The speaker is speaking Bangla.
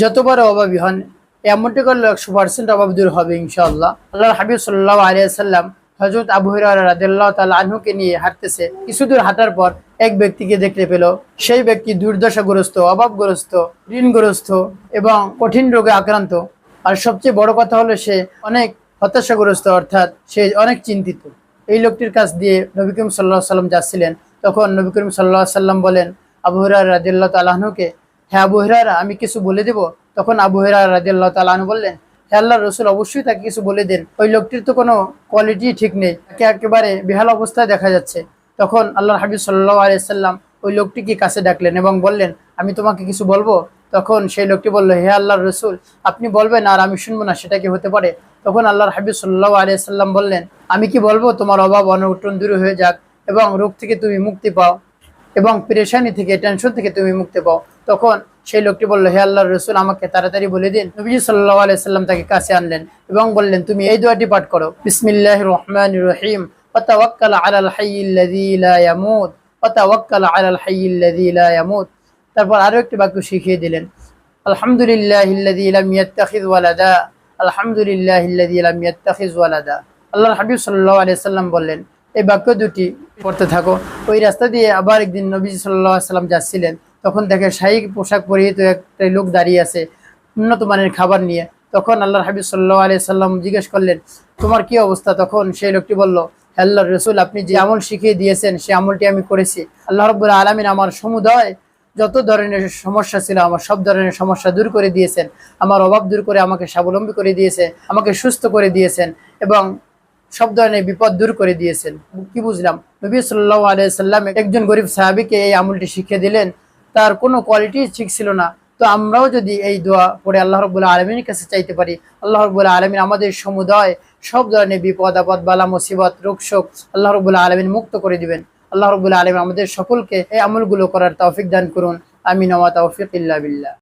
যত বড় অভাবী হন এমনটি করলে একশো পার্সেন্ট অভাব দূর হবে ইনশাআল্লাহ। আল্লাহ হাবিব সাল্লাহ আলিয়াল্লাম হজরত আবু হিরার রাদিল্লাহ তাল নিয়ে হাঁটতেছে। কিছু দূর হাঁটার পর এক ব্যক্তিকে দেখতে পেল। সেই ব্যক্তি দুর্দশাগ্রস্ত, অভাবগ্রস্ত, ঋণগ্রস্ত এবং কঠিন রোগে আক্রান্ত। আর সবচেয়ে বড় কথা হলো সে অনেক হতাশাগ্রস্ত, অর্থাৎ সে অনেক চিন্তিত। এই লোকটির কাছ দিয়ে নবী করিম সাল্লাহ সাল্লাম যাচ্ছিলেন। তখন নবী করিম সাল্লাহ সাল্লাম বলেন, আবু হিরার তালাহনুকে হ্যাঁ আবু হিরারা আমি কিছু বলে দেব? তখন আবু হিরার রাদিল্লাহ তালাহনু বললেন হ্যাঁ আল্লাহ রসুল, অবশ্যই তাকে কিছু বলে দেন। ওই লোকটির তো কোনো কোয়ালিটি ঠিক নেই, তাকে একেবারে বেহাল অবস্থায় দেখা যাচ্ছে। তখন আল্লাহ হাবিব সাল্লাহ আলিয়াল্লাম ওই লোকটিকে কাছে ডাকলেন এবং বললেন, আমি তোমাকে কিছু বলব? তখন সেই লোকটি বলল, হে আল্লাহর রসুল, আপনি বলবেন আর আমি শুনব না, সেটা কি হতে পারে? তখন আল্লাহর হাবিব সাল্লাহ আলিয়াল্লাম বললেন, আমি কি বলব? তোমার অভাব অনটন দূর হয়ে যাক এবং রোগ থেকে তুমি মুক্তি পাও। এবং পেরেশানি থেকে টেনশন থেকে তুমি মুক্তি পাও তখন সেই লোকটি বললো হে আল্লাহর রসুল আমাকে তাড়াতাড়ি বলে দিন নবীজি সাল্লাহ আলাইসাল্লাম তাকে কাছে আনলেন এবং বললেন তুমি এই দোয়াটি পাঠ করো বিসমিল্লাহ রহমান রহিম وتوكل على الحي الذي لا يموت وتوكل على الحي الذي لا يموت তারপর আরো একটি বাক্য শিখিয়ে দিলেন আলহামদুলিল্লাহ الذي لم يتخذ ولدا আলহামদুলিল্লাহ الذي لم يتخذ ولدا আল্লাহর হাবিব সাল্লাল্লাহু আলাইহি সাল্লাম বললেন এই বাক্য দুটি পড়তে থাকো। ওই রাস্তা দিয়ে আবার একদিন নবী সাল্লাহ সাল্লাম যাচ্ছিলেন। তখন দেখে শাহী পোশাক পরিহিত একটা লোক দাঁড়িয়ে আছে উন্নত মানের খাবার নিয়ে। তখন আল্লাহর হাবিব সাল্লাহ আলিয়া সাল্লাম জিজ্ঞেস করলেন, তোমার কি অবস্থা? তখন সেই লোকটি বলল আল্লাহ রসুল, আপনি যে আমল শিখিয়ে দিয়েছেন সেই আমলটি আমি করেছি। আল্লাহ রব্বুল আলমিন আমার সমুদায় যত ধরনের সমস্যা ছিল, আমার সব ধরনের সমস্যা দূর করে দিয়েছেন। আমার অভাব দূর করে আমাকে স্বাবলম্বী করে দিয়েছে, আমাকে সুস্থ করে দিয়েছেন এবং সব ধরনের বিপদ দূর করে দিয়েছেন। কি বুঝলাম? নবী সাল্লাহ আলিয়াল্লাম একজন গরিব সাহাবিকে এই আমলটি শিখিয়ে দিলেন, তার কোনো কোয়ালিটি ঠিক ছিল না। তো আমরাও যদি এই দোয়া পড়ে আল্লাহ রবুল্লাহ আলমিনের কাছে চাইতে পারি, আল্লাহ রবুল্লাহ আলমিন আমাদের সমুদায় সব ধরনের বিপদ, আপদ, বালা, মুসিবত, রোগ, শোক আল্লাহ রবুল্লাহ আলমিন মুক্ত করে দিবেন। আল্লাহ রবুল্লাহ আলমিন আমাদের সকলকে এই আমলগুলো করার তৌফিক দান করুন। আমিন, ওয়া তৌফিক ইল্লা বিল্লাহ।